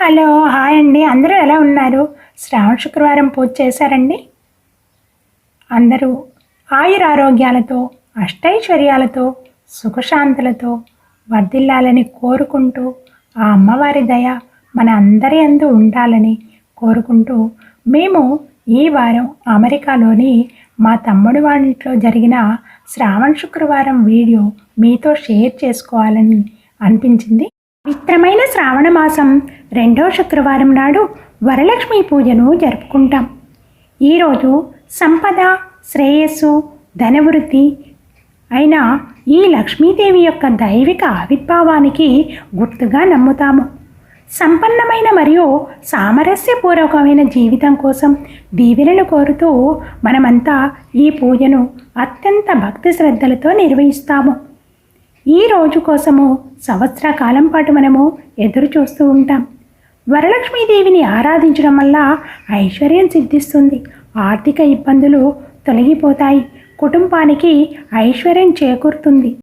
Hello hi అండి. అందరూ ఎలా ఉన్నారు? శ్రావణ శుక్రవారం పూజ చేశారండి? అందరూ ఆయుర ఆరోగ్యాలతో అష్టైశ్వర్యాలతో సుఖశాంతులతో వర్ధిల్లాలని కోరుకుంటూ ఆ అమ్మవారి దయ మన అందరి అందు ఉండాలని కోరుకుంటూ మేము ఈ వారం అమెరికాలోని మా తమ్ముడి వాళ్ళ జరిగిన శ్రావణ శుక్రవారం వీడియో మీతో షేర్ చేసుకోవాలని అనిపించింది. పవిత్రమైన శ్రావణ మాసం రెండో శుక్రవారం నాడు వరలక్ష్మి పూజను జరుపుకుంటాం. ఈరోజు సంపద శ్రేయస్సు ధనవృద్ధి అయిన ఈ లక్ష్మీదేవి యొక్క దైవిక ఆవిర్భావానికి గుర్తుగా నమ్ముతాము. సంపన్నమైన మరియు సామరస్యపూర్వకమైన జీవితం కోసం దీవెనలు కోరుతూ మనమంతా ఈ పూజను అత్యంత భక్తి శ్రద్ధలతో నిర్వహిస్తాము. ఈ రోజు కోసము సంవత్సర కాలం పాటు మనము ఎదురు చూస్తూ ఉంటాం. వరలక్ష్మీదేవిని ఆరాధించడం వల్ల ఐశ్వర్యం సిద్ధిస్తుంది. ఆర్థిక ఇబ్బందులు తొలగిపోతాయి. కుటుంబానికి ఐశ్వర్యం చేకూరుతుంది.